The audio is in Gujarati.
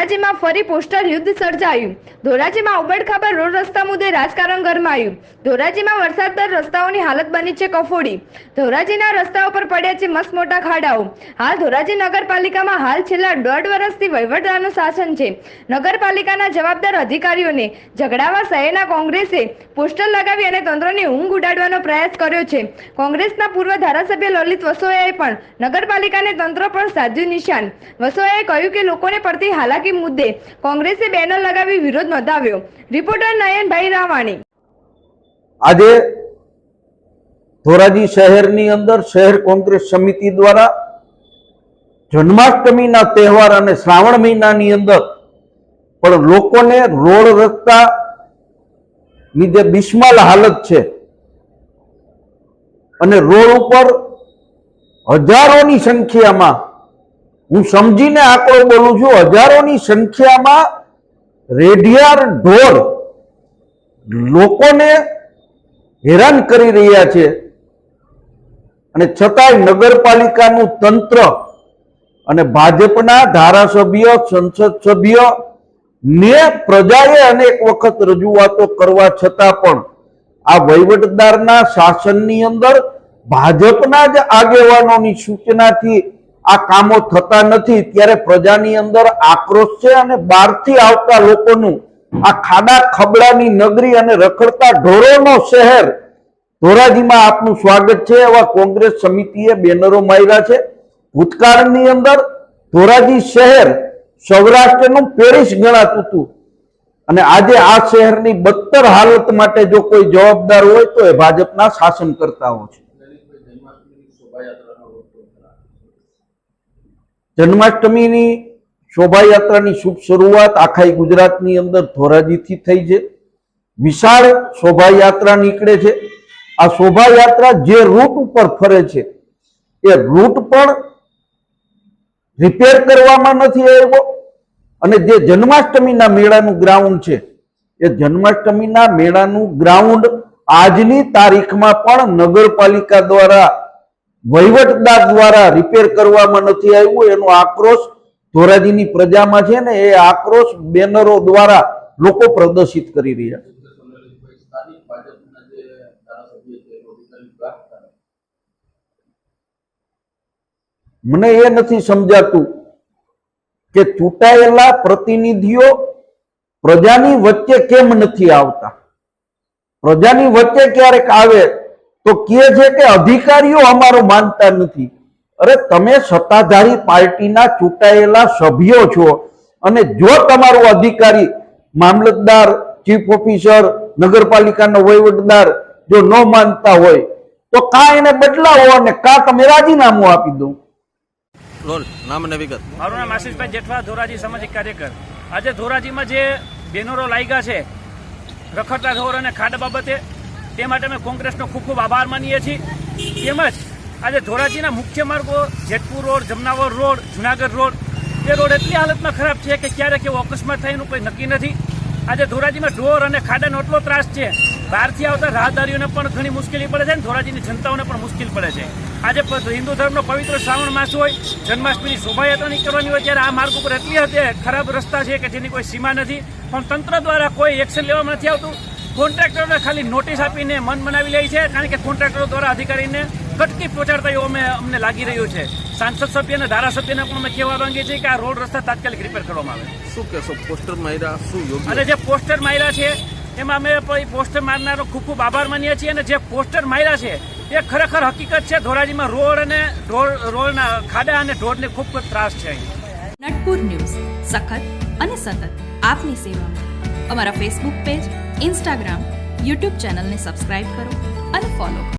ધોરાજીમાં ફરી પોસ્ટર યુદ્ધ સર્જાયું. ધોરાજીમાં ઉબડખાબર રોડ રસ્તા મુદ્દે રાજકારણ ગરમાયું. ધોરાજીમાં વરસાદ દર રસ્તાઓની હાલત બની છે કફોડી. ધોરાજીના રસ્તાઓ પર પડ્યા છે મસ્ત મોટા ખાડાઓ. હાલ ધોરાજી નગરપાલિકામાં હાલ છેલ્લા દોઢ વર્ષથી વહીવટદારનું શાસન છે. નગરપાલિકાના જવાબદાર અધિકારીઓને ઝઘડાવા શહેરના કોંગ્રેસે પોસ્ટર લગાવી અને તંત્રની ઊંઘ ઉડાડવાનો પ્રયાસ કર્યો છે. કોંગ્રેસના પૂર્વ ધારાસભ્ય લલિત વસોયાએ પણ નગરપાલિકાને તંત્ર પર સાધ્યું નિશાન. વસોયાએ કહ્યું કે લોકોને પડતી હાલાકી મુદ્દે કોંગ્રેસે બેનર લગાવી વિરોધ નોંધાવ્યો. રિપોર્ટર નયનભાઈ રાવાણી. આજે ધોરાજી શહેરની અંદર શહેર કોંગ્રેસ સમિતિ દ્વારા જન્માષ્ટમીના તહેવાર અને શ્રાવણ મહિનાની અંદર પણ લોકોને રોડ રસ્તા ની જે બિસ્માલ હાલત છે. અને રોડ ઉપર હજારોની સંખ્યામાં હું સમજીને આંકડો બોલું છું, હજારોની સંખ્યામાં રેઢિયાર ઢોર લોકોને હેરાન કરી રહ્યા છે. અને છતાંય નગરપાલિકાનું તંત્ર અને ભાજપના ધારાસભ્ય, સંસદ સભ્ય ને પ્રજાએ અનેક વખત રજૂઆતો કરવા છતાં પણ આ વહીવટદારના શાસનની અંદર ભાજપના જ આગેવાનોની સૂચનાથી આ કામો થતા નથી, ત્યારે પ્રજાની અંદર આક્રોશ છે અને બહારથી આવતા લોકોનું આ ખાડા ખબડાની નગરી અને રખડતા ઢોરોનો શહેર ધોરાજીમાં આપનું સ્વાગત છે. એવા કોંગ્રેસ સમિતિએ બેનરો માર્યા છે. ભૂતકાળની અંદર ધોરાજી શહેર સૌરાષ્ટ્રનું પેરિસ ગણાતું હતું. અને આજે આ શહેરની બદતર હાલત માટે જો કોઈ જવાબદાર હોય તો એ ભાજપના શાસનકર્તાઓ છે. જન્માષ્ટમીની શોભાયાત્રાની શુભ શરૂઆત આખા ગુજરાતની અંદર ધોરાજીથી થઈ છે. વિશાળ શોભાયાત્રા નીકળે છે. આ શોભાયાત્રા જે રૂટ ઉપર ફરે છે, એ રૂટ પણ રિપેર કરવામાં નથી આવ્યો અને જે જન્માષ્ટમીના મેળાનું ગ્રાઉન્ડ છે, એ જન્માષ્ટમીના મેળાનું ગ્રાઉન્ડ આજની તારીખમાં પણ નગરપાલિકા દ્વારા વહીવટદાર દ્વારા રિપેર કરવામાં નથી આવ્યું, એનો આક્રોશ ધોરાજીની પ્રજામાં છે ને, એ આક્રોશ બેનરો દ્વારા લોકો પ્રદર્શિત કરી રહ્યા મને એ નથી સમજાતું કે ચૂંટાયેલા પ્રતિનિધિઓ પ્રજાની વચ્ચે કેમ નથી આવતા? પ્રજાની વચ્ચે ક્યારેક આવે તો કહે છે કે અધિકારીઓ અમારો માનતા નથી. અરે તમે સત્તાધારી પાર્ટીના ચૂંટાયેલા સભ્યો છો અને જો તમારો અધિકારી મામલતદાર ચીફ ઓફિસર નગરપાલિકાનો વહીવટદાર જો ન માનતા હોય તો કા એને બદલાવો અને કા તમે રાજીનામું આપી દો? રોલ નામ અને વિગત. મારું નામ આશીષભાઈ જેઠવા ધોરાજી સામાજિક કાર્યકર. આજે ધોરાજીમાં જે બેનરો લાગ્યા છે રખડતા ઢોર અને ખાડ બાબતે તે માટે અમે કોંગ્રેસનો ખૂબ ખૂબ આભાર માનીએ છીએ. તેમજ આજે ધોરાજીના મુખ્ય માર્ગો, Jetpur road, Jamnavar road, Junagadh road, એ રોડ એટલી હાલતમાં ખરાબ છે કે ક્યારેક એવો અકસ્માત થાય કોઈ નક્કી નથી. આજે ધોરાજીમાં ઢોર અને ખાડાનો એટલો ત્રાસ છે, બહારથી આવતા રાહદારીઓને પણ ઘણી મુશ્કેલી પડે છે અને ધોરાજીની જનતાઓને પણ મુશ્કેલ પડે છે. આજે હિન્દુ ધર્મનો પવિત્ર શ્રાવણ માસ હોય, જન્માષ્ટમીની શોભાયાત્રા નીકળવાની હોય ત્યારે આ માર્ગ ઉપર એટલી હદે ખરાબ રસ્તા છે કે જેની કોઈ સીમા નથી. પણ તંત્ર દ્વારા કોઈ એક્શન લેવામાં નથી આવતું. કોન્ટ્રાક્ટરોને ખાલી નોટિસ આપીને મન બનાવી લે છે કારણ કે કોન્ટ્રાક્ટરો દ્વારા અધિકારીને કટકી પહોંચાડતા એવું અમે અમને લાગી રહ્યું છે. સાંસદ સભ્ય અને ધારાસભ્યને પણ અમે કહેવા માંગીએ છીએ કે આ રોડ રસ્તા તાત્કાલિક રિપેર કરવામાં આવે. શું કહેશો? પોસ્ટર માર્યા શું અને જે પોસ્ટર માર્યા છે એમાં અમે પોસ્ટર મારનારો ખૂબ ખૂબ આભાર માનીએ છીએ અને જે પોસ્ટર માર્યા છે એ ખરેખર હકીકત છે ધોરાજીમાં રોડ અને રોડના ખાડા અને ઢોરને ખૂબ ખૂબ ત્રાસ છે નટપુર ન્યૂઝ સખત અને સતત આપની સેવામાં. અમારા ફેસબુક પેજ ઇન્સ્ટાગ્રામ યુટ્યુબ ચેનલને સબસ્ક્રાઇબ કરો અને ફોલો કરો.